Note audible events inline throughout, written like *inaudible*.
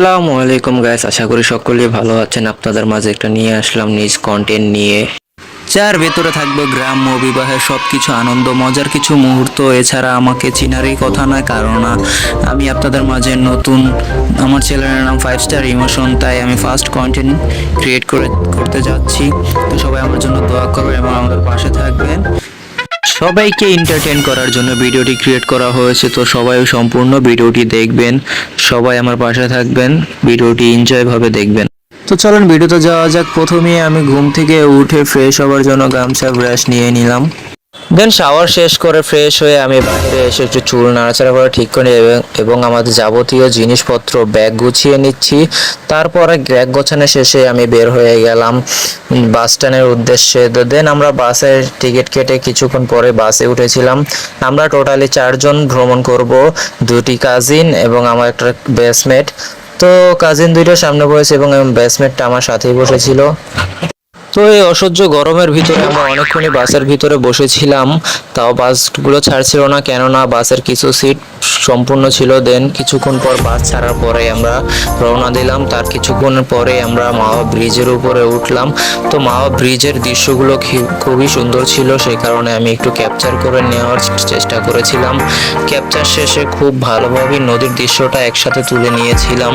আসসালামু আলাইকুম গাইস আশা করি সকলেই ভালো আছেন। আপনাদের মাঝে একটা নিয়ে আসলাম নিজ কন্টেন্ট নিয়ে। যার ভেতরে থাকবে গ্রাম্য বিবাহের সব কিছু আনন্দ, মজার কিছু মুহূর্ত। এছাড়া আমাকে চিনারই কথা নয়, কারণ আমি আপনাদের মাঝে নতুন। আমার চ্যানেলের নাম ফাইভ স্টার ইমোশন তাই আমি ফার্স্ট কন্টেন্ট ক্রিয়েট করে, করতে যাচ্ছি। তো সবাই আমার জন্য দোয়া করবেন এবং আমাদের পাশে থাকবেন। সবাইকে এন্টারটেন করার জন্য ভিডিওটি ক্রিয়েট করা হয়েছে, তো সবাই সম্পূর্ণ ভিডিওটি দেখবেন, সবাই আমার পাশে থাকবেন, ভিডিওটি এনজয় ভাবে দেখবেন। তো চলেন ভিডিওতে যাওয়া যাক প্রথমে আমি ঘুম থেকে উঠে ফ্রেশ হওয়ার জন্য গামছা ব্রাশ নিয়ে নিলাম। দেন শাওয়ার শেষ করে ফ্রেশ হয়ে আমি বাইরে এসে একটু চুল নাড়াচাড়া করে ঠিক করে এবং- আমাদের যাবতীয় জিনিসপত্র ব্যাগ গুছিয়ে নিচ্ছি। তারপরে ব্যাগ গোছানো শেষে আমি বের হয়ে গেলাম বাস স্ট্যান্ডের উদ্দেশ্যে। দেন আমরা বাসের টিকিট কেটে কিছুক্ষণ পরে বাসে উঠেছিলাম। আমরা টোটালি চারজন ভ্রমণ করব, দুটি কাজিন এবং আমার একটা বেসমেট তো কাজিন দুইটা সামনে বসেছে এবং বেসমেটটা আমার সাথেই বসেছিল। তো এই অসহ্য গরমের ভিতরে আমরা অনেকক্ষণই বাসের ভিতরে বসেছিলাম, তাও বাসগুলো ছাড়ছিল না, কেননা বাসের কিছু সিট সম্পূর্ণ ছিল দেন কিছুক্ষণ পর বাস ছাড়ার পরে আমরা রওনা দিলাম, তার কিছুক্ষণ পরে আমরা মাওয়া ব্রিজের উপরে উঠলাম। তো মাওয়া ব্রিজের দৃশ্যগুলো খুবই সুন্দর ছিল সেই কারণে আমি একটু ক্যাপচার করে নেওয়ার চেষ্টা করেছিলাম। ক্যাপচার শেষে খুব ভালোভাবে নদীর দৃশ্যটা একসাথে তুলে নিয়েছিলাম।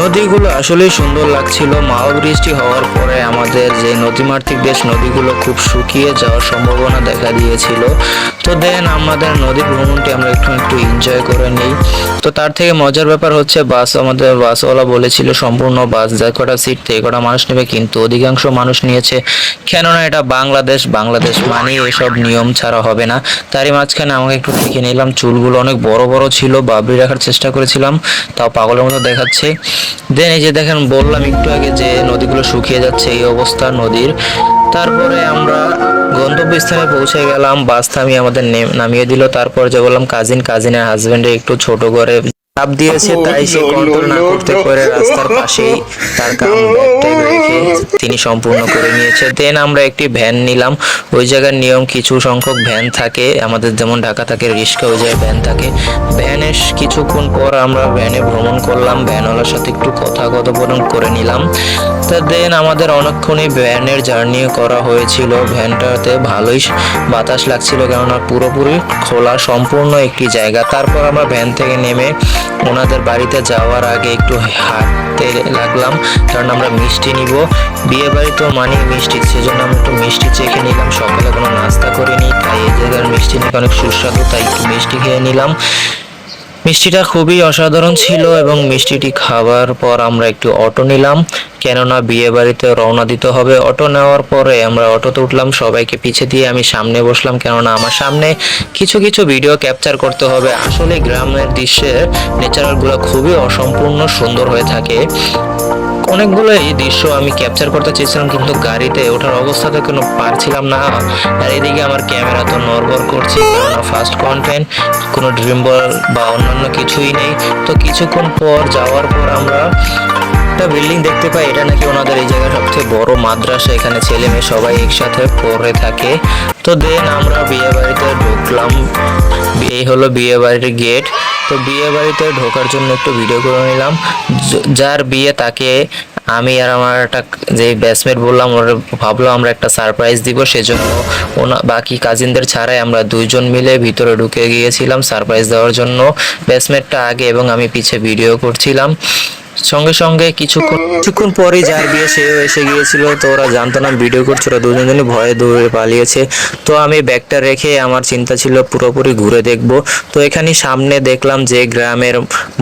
নদীগুলো আসলেই সুন্দর লাগছিল, মাওয়া ব্রিজটি হওয়ার পরে আমাদের যে নদীমাতৃক দেশ, নদীগুলো খুব শুকিয়ে যাওয়ার সম্ভাবনা দেখা দিয়েছিল। তো দেন আমাদের নদী ভ্রমণটি আমরা একটু একটু এনজয় করে নিই। তো তার থেকে মজার ব্যাপার হচ্ছে বাস, আমাদের বাসওয়ালা বলেছিল সম্পূর্ণ বাস, যে কটা সিট থেকে কটা মানুষ নেবে, কিন্তু অধিকাংশ মানুষ নিয়েছে, কেননা এটা বাংলাদেশ বাংলাদেশ মানে এসব নিয়ম ছাড়া হবে না। তারই মাঝখানে আমাকে একটু দেখে নিলাম, চুলগুলো অনেক বড় বড় ছিল, বাবরি রাখার চেষ্টা করেছিলাম, তাও পাগলের মতো দেখাচ্ছে। দেন এই যে দেখেন, বললাম একটু আগে যে নদীগুলো শুকিয়ে যাচ্ছে, এই অবস্থা নদীর তারপরে আমরা গন্তব্যস্থানে পৌঁছে গেলাম, বাস থামিয়ে আমাদের নামিয়ে দিল। তারপর যে বললাম, কাজিন, কাজিনের হাজবেন্ডে একটু ছোট করে চাপ দিয়েছে তাই সে কন্ট্রোল না করতে করে রাস্তার পাশেই তার কাম রেখে তিনি সম্পূর্ণ করে নিয়েছে। দেন আমরা একটি ভ্যান নিলাম। ওই জায়গার নিয়ম কিছু সংখ্যক ভ্যান থাকে। আমাদের যেমন ঢাকা থাকে রিক্সা ওই জায়গায় ভ্যান থাকে। ভ্যানে কিছুক্ষণ পর আমরা ভ্যানে ভ্রমণ করলাম। ভ্যানওয়ালার সাথে একটু কথা কথোপকথন করে নিলাম। তা দেন আমাদের অনেকক্ষণই ভ্যানের জার্নি করা হয়েছিল। ভ্যানটাতে ভালোই বাতাস লাগছিল কেননা পুরোপুরি খোলা সম্পূর্ণ একটি জায়গা। তারপর আমরা ভ্যান থেকে নেমে ওনাদের বাড়িতে যাওয়ার আগে একটু হাতে লাগলাম, কারণ আমরা মিষ্টি নিব। বিয়ে বাড়ি তো মানে মিষ্টি, সেজন্য আমরা একটু মিষ্টি চেখে নিলাম। সকালে কোনো নাস্তা করিনি, তাই এই জায়গার মিষ্টি নিয়ে অনেক সুস্বাদু, তাই একটু মিষ্টি খেয়ে নিলাম। মিষ্টিটা খুবই অসাধারণ ছিল এবং মিষ্টিটি খাওয়ার পর আমরা একটু অটো নিলাম। কেননা বিয়ে বাড়িতে রওনা দিতে হবে অটো নেওয়ার পরে আমরা অটোতে উঠলাম, সবাইকে পিছে দিয়ে আমি সামনে বসলাম, কেননা আমার সামনে কিছু কিছু ভিডিও ক্যাপচার করতে হবে। আসলে গ্রামের দৃশ্যের নেচারালগুলো খুবই অসম্পূর্ণ, সুন্দর হয়ে থাকে। অনেকগুলো এই দৃশ্য আমি ক্যাপচার করতে চেয়েছিলাম, কিন্তু গাড়িতে ওঠার অবস্থাতে কোনো পারছিলাম না। আর এদিকে আমার ক্যামেরা তো নড়বড় করছে, কেননা ফার্স্ট কন্টেন্ট কোনো ড্রিম বল বা অন্যান্য কিছুই নেই। তো কিছুক্ষণ পর যাওয়ার পর আমরা একটা বিল্ডিং দেখতে পাই। এটা নাকি ওনাদের এই জায়গায় সবচেয়ে বড় মাদ্রাসা। এখানে ছেলে মেয়ে সবাই একসাথে পড়ে থাকে। তো দেন আমরা বিয়ে বাড়িতে ঢুকলাম। এই হলো বিয়ে বাড়ির গেট তো বিয়ে বাড়িতে ঢোকার জন্য একটু ভিডিও করে নিলাম। যার বিয়ে তাকে আমি আর আমার একটা যে ব্যাচমেট বললাম, ওর ভাবলো আমরা একটা সারপ্রাইজ দিব, সেজন্য ওনা, বাকি কাজিনদের ছাড়াই আমরা দুইজন মিলে ভিতরে ঢুকে গিয়েছিলাম সারপ্রাইজ দেওয়ার জন্য। ব্যাচমেটটা আগে এবং আমি পিছে ভিডিও করছিলাম। সঙ্গে সঙ্গে কিছুক্ষণ কিছুক্ষণ পরে যার বিয়ে সেও এসে গিয়েছিল, তো ওরা জানতো না, ভিডিও করছে, ওরা দুজনজনই ভয়ে দৌড়ে পালিয়েছে। তো আমি ব্যাগটা রেখে আমার চিন্তা ছিল পুরোপুরি ঘুরে দেখব। তো এখানে সামনে দেখলাম যে গ্রামের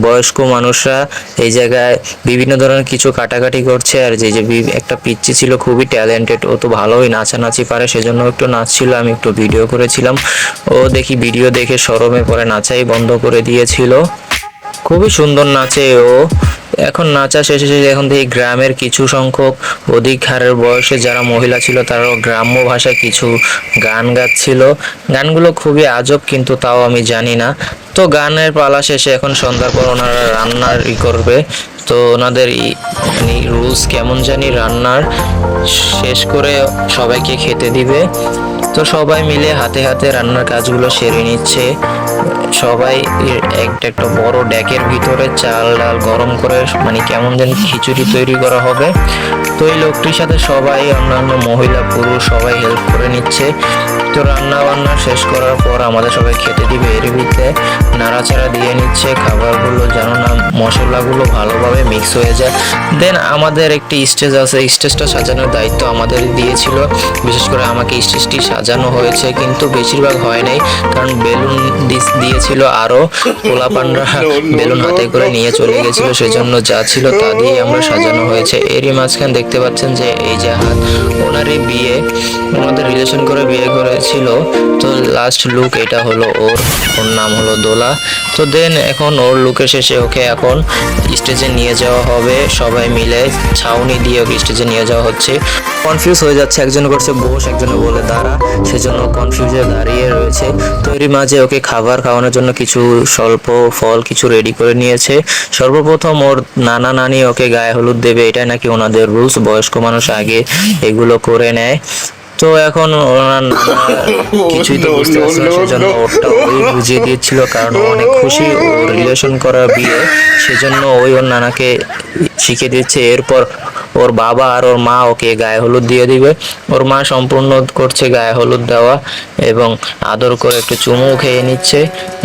বয়স্ক মানুষরা এই জায়গায় বিভিন্ন ধরনের কিছু কাটাকাটি করছে, আর যে যে একটা পিচ্চি ছিল খুবই ট্যালেন্টেড ও তো ভালোই নাচানাচি পারে, সেজন্য একটু নাচছিল, আমি একটু ভিডিও করেছিলাম। ও দেখি ভিডিও দেখে শরমে পরে নাচাই বন্ধ করে দিয়েছিল। খুবই সুন্দর নাচে ও। এখন নাচা শেষে শেষে এখন থেকে গ্রামের কিছু সংখ্যক অধিক হারের বয়সে যারা মহিলা ছিল, তারাও গ্রাম্য ভাষায় কিছু গান গাচ্ছিল। গানগুলো খুবই আজব, কিন্তু তাও আমি জানি না। তো গানের পালা শেষে এখন সন্ধ্যার পর ওনারা রান্নার ই করবে। তো ওনাদের রুলস কেমন জানি রান্নার শেষ করে সবাইকে খেতে দিবে। তো সবাই মিলে হাতে হাতে রান্নার কাজগুলো সেরে নিচ্ছে। সবাই একটা একটা বড় ডেকের ভিতরে চাল ডাল গরম করে মানে কেমন যেন খিচুড়ি তৈরি করা হবে। তো এই লোকটির সাথে সবাই অন্যান্য মহিলা পুরুষ সবাই হেল্প করে নিচ্ছে। তো রান্না বান্না শেষ করার পর আমাদের সবাই খেতে দিবে এর ভিতরে। নাড়াচাড়া দিয়ে নিচ্ছে খাবারগুলো যেন না মশলাগুলো ভালোভাবে মিক্স হয়ে যায়। দেন আমাদের একটি স্টেজ আছে স্টেজটা সাজানোর দায়িত্ব আমাদের দিয়েছিল। বিশেষ করে আমাকে স্টেজটি সাজানো হয়েছে কিন্তু বেশিরভাগ হয় নাই কারণ বেলুন দিয়েছিল আরও পোলাপানরা *laughs* বেলুন হাতে করে নিয়ে চলে গেছিল সেজন্য যা ছিল তা দিয়ে আমরা সাজানো হয়েছে। এরই মাঝখান মাঝখানে দেখতে পাচ্ছেন যে এই যে হাত, ওনারই বিয়ে, ওনাদের রিলেশন করে বিয়ে করেছিল। তো লাস্ট লুক এটা হলো ওর ওর নাম হলো দোলা। তো দেন এখন ওর লুকের শেষে ওকে এখন স্টেজে নিয়ে যাওয়া হবে। সবাই মিলে ছাউনি দিয়ে ওকে স্টেজে নিয়ে যাওয়া হচ্ছে। কনফিউজ হয়ে যাচ্ছে, একজন করছে বস, একজন বলে দাঁড়া। সেজন্য কনফিউজে দাঁড়িয়ে রয়েছে। তো এরই মাঝে ওকে খাবার খাওয়ানোর জন্য কিছু স্বল্প ফল, কিছু রেডি করে নিয়েছে। সর্বপ্রথম ওর নানা নানি ওকে গায়ে হলুদ দেবে, এটাই নাকি ওনাদের রুলস বয়স্ক মানুষ আগে এগুলো করে নেয়। তো এখন ওনার কিছুই তো বুঝতে পারছে না সেজন্য ওরটা ওই বুঝিয়ে দিয়েছিল কারণ ও অনেক খুশি ও রিলেশন করা বিয়ে সেজন্য ওই ওর নানাকে শিখিয়ে দিচ্ছে। এরপর ওর বাবা আর ওর মা ওকে গায়ে হলুদ দিয়ে দিবে। ওর মা সম্পূর্ণ করছে গায়ে হলুদ দেওয়া এবং আদর করে একটু চুমু খেয়ে নিচ্ছে।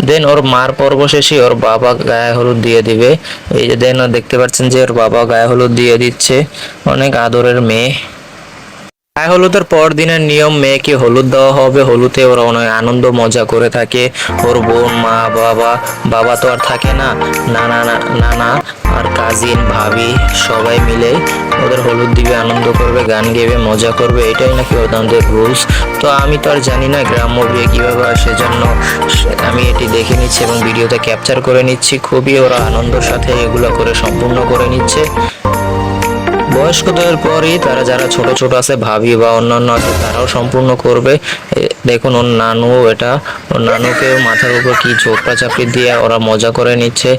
দেন ওর মার পর্ব শেষে ওর বাবা গায়ে হলুদ দিয়ে দিবে। এই যে দেন দেখতে পাচ্ছেন যে ওর বাবা গায়ে হলুদ দিয়ে দিচ্ছে। অনেক আদরের মেয়ে। গায়ে হলুদের পর দিনের নিয়ম, মেয়েকে হলুদ দেওয়া হবে, হলুদে ওরা অনেক আনন্দ, মজা করে থাকে। ওর বোন, মা, বাবা বাবা তো আর থাকে না। নানা, না- আর কাজিন, ভাবি সবাই মিলে ওদের হলুদ দিবে, আনন্দ করবে, গান গেবে, মজা করবে, এটাই নাকি ওদের রুলস তো আমি তো আর জানি না গ্রাম্য বিয়ে কীভাবে হয়, সেজন্য আমি এটি দেখে নিচ্ছি এবং ভিডিওতে ক্যাপচার করে নিচ্ছি। খুবই ওরা আনন্দের সাথে এগুলো করে সম্পূর্ণ করে নিচ্ছে। বয়স্কদের পরই তারা যারা ছোট ছোট আছে, ভাবি বা অন্যান্য আছে, তারাও সম্পূর্ণ করবে। দেখুন ওর নানু এটা। ওর নানুকে মাথার উপর কি ঝোপটা চাপিয়ে দিয়ে ওরা মজা করে নিচ্ছে।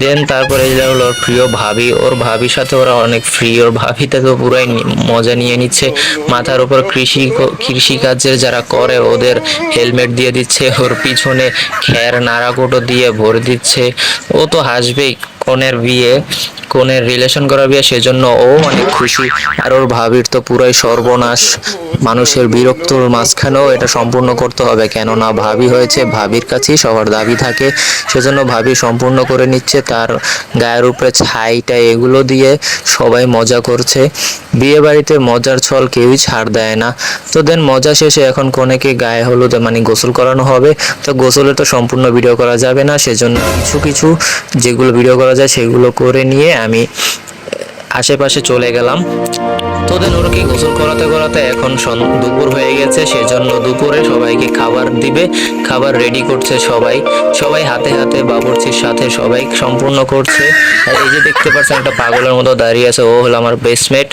দেন তারপরে এই যে হলো ওর প্রিয় ভাবি। ওর ভাবির সাথে ওরা অনেক ফ্রি ওর ভাবিতে তো পুরাই মজা নিয়ে নিচ্ছে। মাথার উপর কৃষি কৃষিকাজের যারা করে, ওদের হেলমেট দিয়ে দিচ্ছে। ওর পিছনে খ্যার নাড়াকুটো দিয়ে ভরে দিচ্ছে। ও তো হাসবেই। কনের বিয়ে কনের রিলেশন করা বিয়ে, সেজন্য ও অনেক খুশি। আর ওর ভাবির তো পুরাই সর্বনাশ। মানুষের বিরক্তর মাঝখানেও এটা সম্পূর্ণ করতে হবে। কেননা ভাবি হয়েছে, ভাবির কাছেই সবার দাবি থাকে। সেজন্য ভাবি সম্পূর্ণ করে নিচ্ছে তার গায়ের উপরে ছাইটা এগুলো দিয়ে সবাই মজা করছে। বিয়ে বাড়িতে মজার ছল কেউই ছাড় দেয় না। তো দেন মজা শেষে এখন কনেকে গায়ে হলুদে মানে গোসল করানো হবে। তো গোসলে তো সম্পূর্ণ ভিডিও করা যাবে না। সেজন্য কিছু কিছু যেগুলো ভিডিও করা যায় সেগুলো করে নিয়ে আমি আশেপাশে চলে গেলাম। তোদের ওরকে গোসল করাতে করাতে এখন দুপুর হয়ে গেছে, সেজন্য দুপুরে সবাইকে খাবার দিবে, খাবার রেডি করছে সবাই। সবাই হাতে হাতে বাবুর্চির সাথে সবাই সম্পূর্ণ করছে। আর এই যে দেখতে পাচ্ছেন একটা পাগলের মতো দাঁড়িয়ে আছে, ও হলো আমার বেস্টমেট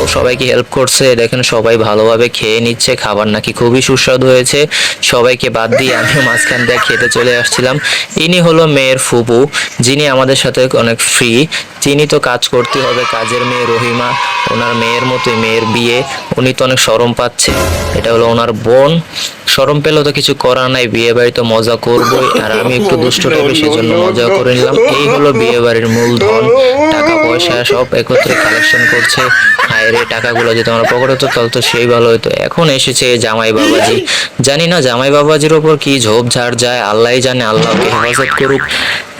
ও সবাইকে হেল্প করছে। দেখেন সবাই ভালোভাবে খেয়ে নিচ্ছে, খাবার নাকি খুবই সুস্বাদু হয়েছে। সবাইকে বাদ দিয়ে আমিও *laughs* মাঝখান দিয়ে খেতে চলে আসছিলাম। ইনি হলো মেয়ের ফুপু, যিনি আমাদের সাথে অনেক ফ্রি তিনি তো কাজ করতে হবে, কাজের মেয়ে রহিমা, ওনার মেয়ের মতোই মেয়ের বিয়ে। উনি তো অনেক সরম পাচ্ছে, এটা হলো ওনার বোন। সরম পেলেও তো কিছু করার নাই, বিয়ে বাড়িতে মজা করবোই। আর আমি একটু দুষ্ট টাইপের সেজন্য মজা করে নিলাম। এই হলো বিয়ে বাড়ির মূলধন। টাকা পয়সা সব একত্রে কালেকশন করছে। হায় রে টাকাগুলো যদি আমার পকেটে হতো, তাহলে তো সেই ভালো হতো এখন এসেছে জামাই বাবাজি। জানি না জামাই বাবাজির ওপর কি ঝোপ ঝাড় যায়, আল্লাহই জানে, আল্লাহকে হেফাজত করুক।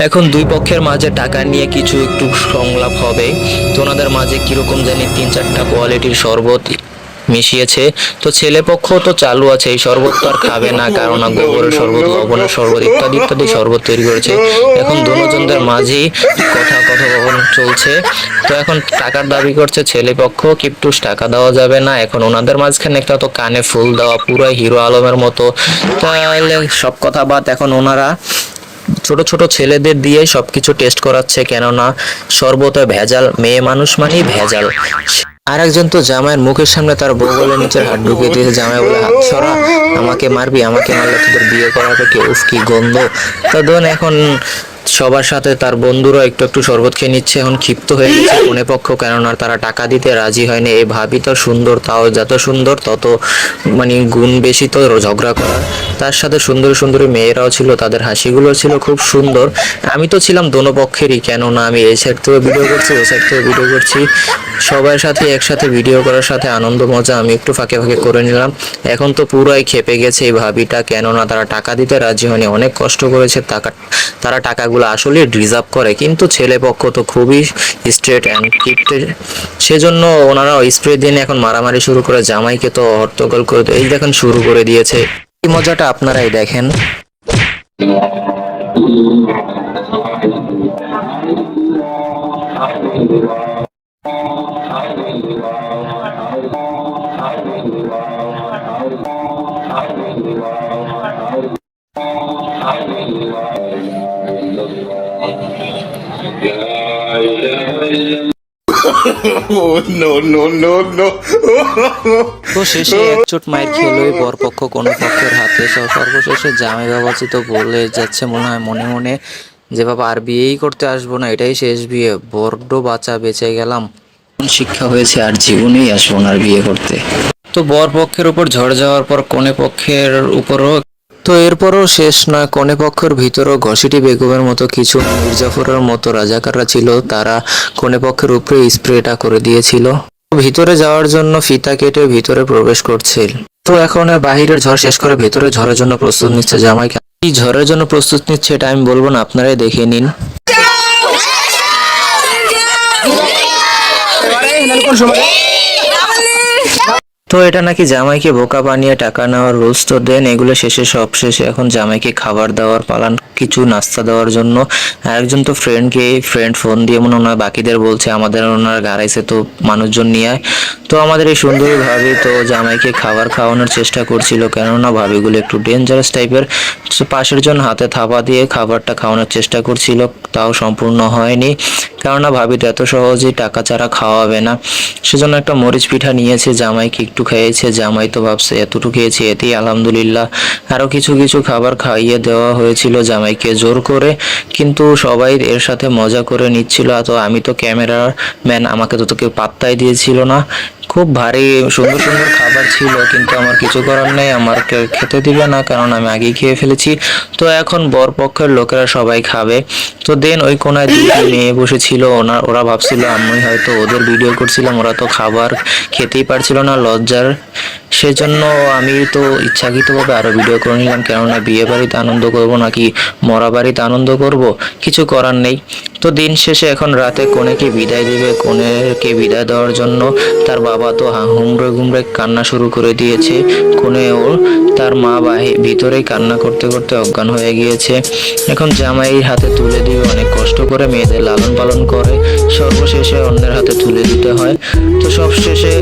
এখন দুই পক্ষের মাঝে টাকা নিয়ে কিছু একটু সংলাপ হবে। তো ওনাদের মাঝে কীরকম জানি তিন চারটা কোয়ালিটির শরবত মিশিয়েছে। তো ছেলে পক্ষ তো চালু আছে, এই শরবত তো আর খাবে না, কারণ গোবরের শরবত, লবণের শরবত ইত্যাদি ইত্যাদি শরবত তৈরি করেছে। এখন দুজনদের মাঝেই কথা কথোপকথন চলছে। তো এখন টাকার দাবি করছে ছেলে পক্ষ, কিপটুস টাকা দেওয়া যাবে না। এখন ওনাদের মাঝখানে একটা তো কানে ফুল দেওয়া, পুরো হিরো আলমের মতো। তাহলে সব কথা বাদ, এখন ওনারা ছোট ছোট ছেলেদের দিয়ে সবকিছু টেস্ট করাচ্ছে, কেননা সর্বত ভেজাল, মেয়ে মানুষ মানেই ভেজাল। আর একজন তো জামাইয়ের মুখের সামনে তার বউ বলে নিচের হাত ঢুকিয়ে দিয়েছে। জামাই বলে, হাত সরা, আমাকে মারবি, আমাকে মারলে তোদের বিয়ে করাবে কে উফ কি গন্ধ? তো ধরুন, এখন সবার সাথে তার বন্ধুরা একটু একটু শরবত খেয়ে নিচ্ছে, এখন ক্ষিপ্ত হয়ে গেছে কোনে পক্ষ, কেননা তারা টাকা দিতে রাজি হয়নি। এই ভাবি তো সুন্দর, তাও যত সুন্দর, তত মানে গুণ বেশি তো ঝগড়া করার। তার সাথে সুন্দর সুন্দরী মেয়েরাও ছিল, তাদের হাসিগুলো ছিল খুব সুন্দর। আমি তো ছিলাম দোনো পক্ষেরই, কেননা আমি এই সাইড থেকে ভিডিও করছি ওই সাইড থেকে ভিডিও করছি। সবার সাথে একসাথে ভিডিও করার সাথে আনন্দ, মজা আমি একটু ফাঁকে ফাঁকে করে নিলাম। এখন তো পুরাই খেপে গেছে এই ভাবিটা, কেননা তারা টাকা দিতে রাজি হয়নি, অনেক কষ্ট করেছে টাকা তারা টাকাগুলো আসলে রিজার্ভ করে, কিন্তু ছেলে পক্ষ তো খুবই স্ট্রেট অ্যান্ড কিপ্টে সেজন্য ওনারা স্প্রে দিন এখন মারামারি শুরু করে, জামাইকে তো হট্টগোল করে এই দেখেন শুরু করে দিয়েছে। মজাটা আপনারাই দেখেন *laughs* Oh no no no no! *laughs* তো শেষে একচোট মায়ের খেলোই বরপক্ষ কোনো পক্ষের হাতে সর্বশেষে জামাই বাবাজি তো বলে যাচ্ছে মনে হয় মনে মনে যে বাবা আর বিয়েই করতে আসব না এটাই শেষ বিয়ে। বড্ড বাঁচা বেঁচে গেলাম। শিক্ষা হয়েছে আর জীবনেই আসব না আর বিয়ে করতে। তো বর পক্ষের উপর ঝড় যাওয়ার পর কনে পক্ষের উপরও তো এরপরও শেষ নয় কনে পক্ষের ভিতরও ঘসিটি বেগমের মতো কিছু মির্জাফরের মতো রাজাকাররা ছিল তারা কনে পক্ষের উপরে স্প্রেটা করে দিয়েছিল। ভিতরে যাওয়ার জন্য ফিতা কেটে ভিতরে প্রবেশ করছিল। তো এখন বাহিরের ঝড় শেষ করে ভিতরে ঝড়ের জন্য প্রস্তুত নিচ্ছে জামাই কি ঝড়ের জন্য প্রস্তুত নিচ্ছে এটা আমি বলব না, আপনারাই দেখে নিন। তো এটা নাকি জামাইকে বোকা বানিয়ে টাকা নেওয়ার রুলস তো দেন, এগুলো শেষে সব শেষে। এখন জামাইকে খাবার দেওয়ার পালান, কিছু নাস্তা দেওয়ার জন্য। একজন তো ফ্রেন্ডকে ফ্রেন্ড ফোন দিয়ে মনে ওনার বাকিদের বলছে, আমাদের ওনার গাড়াইছে তো মানুষজন নিয়ে আয়। তো আমাদের এই সুন্দরী ভাবি তো জামাইকে খাবার খাওয়ানোর চেষ্টা করছিল, কেননা ভাবিগুলো একটু ডেঞ্জারাস টাইপের পাশের জন হাতে থাপা দিয়ে খাবারটা খাওয়ানোর চেষ্টা করছিল, তাও সম্পূর্ণ হয়নি। কেননা ভাবি তো এত সহজেই টাকা ছাড়া খাওয়াবে না। সেজন্য একটা মরিচ পিঠা নিয়েছে জামাইকে একটু খেয়েছে, জামাই তো ভাবছে এতটুকু খেয়েছে, এতেই আলহামদুলিল্লাহ। আরও কিছু কিছু খাবার খাইয়ে দেওয়া হয়েছিল জামাইকে জোর করে, কিন্তু সবাই এর সাথে মজা করে নিচ্ছিল। তো আমি তো ক্যামেরার ম্যান আমাকে তো তো কেউ পাত্তাই দিয়েছিল না। খুব ভারী, সুন্দর সুন্দর খাবার ছিল, কিন্তু আমার কিছু করার নেই, আমার খেতে দিবে না, কারণ আমি আগেই খেয়ে ফেলেছি। তো এখন বরপক্ষের লোকেরা সবাই খাবে। তো দেন ওই কোনায় দুটি মেয়ে বসেছিল ওনার ওরা ভাবছিল আমি হয়তো ওদের ভিডিও করছিলাম, ওরা তো খাবার খেতেই পারছিল না, লজ্জার সেজন্য আমি তো ইচ্ছাকৃতভাবে আরও ভিডিও করে নিলাম। কেননা বিয়ে বাড়িতে আনন্দ করব নাকি মরা বাড়িতে আনন্দ করব? কিছু করার নেই। তো দিন শেষে এখন রাতে কনেকে বিদায় দিবে। কনেকে বিদায় দেওয়ার জন্য তার বাবা তো হুমড়ে গুমড়ে কান্না শুরু করে দিয়েছে। কোনে ওর তার মা বাহি, ভিতরেই কান্না করতে করতে অজ্ঞান হয়ে গিয়েছে। এখন জামাই হাতে তুলে দিবে অনেক কষ্ট করে মেয়েদের লালন পালন করে। সর্বশেষে অন্যের হাতে তুলে দিতে হয়। তো সব শেষে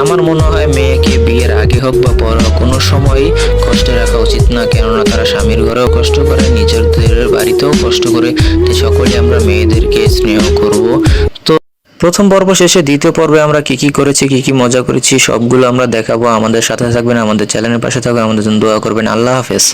আমার মনে হয় মেয়েকে বিয়ের আগে হোক বা পর কোনো সময়ই কষ্টে রাখা উচিত না। কেননা তারা স্বামীর ঘরেও কষ্ট করে, নিজেদের বাড়িতেও কষ্ট করে। তো সকলে আমরা মেয়েদেরকে স্নেহ করব। তো প্রথম পর্ব শেষে দ্বিতীয় পর্বে আমরা কি কি করেছি, কি কি মজা করেছি, সবগুলো আমরা দেখাবো। আমাদের সাথে থাকবেন, আমাদের চ্যানেলের পাশে থাকবেন, আমাদের জন্য দোয়া করবেন। আল্লাহ হাফেজ।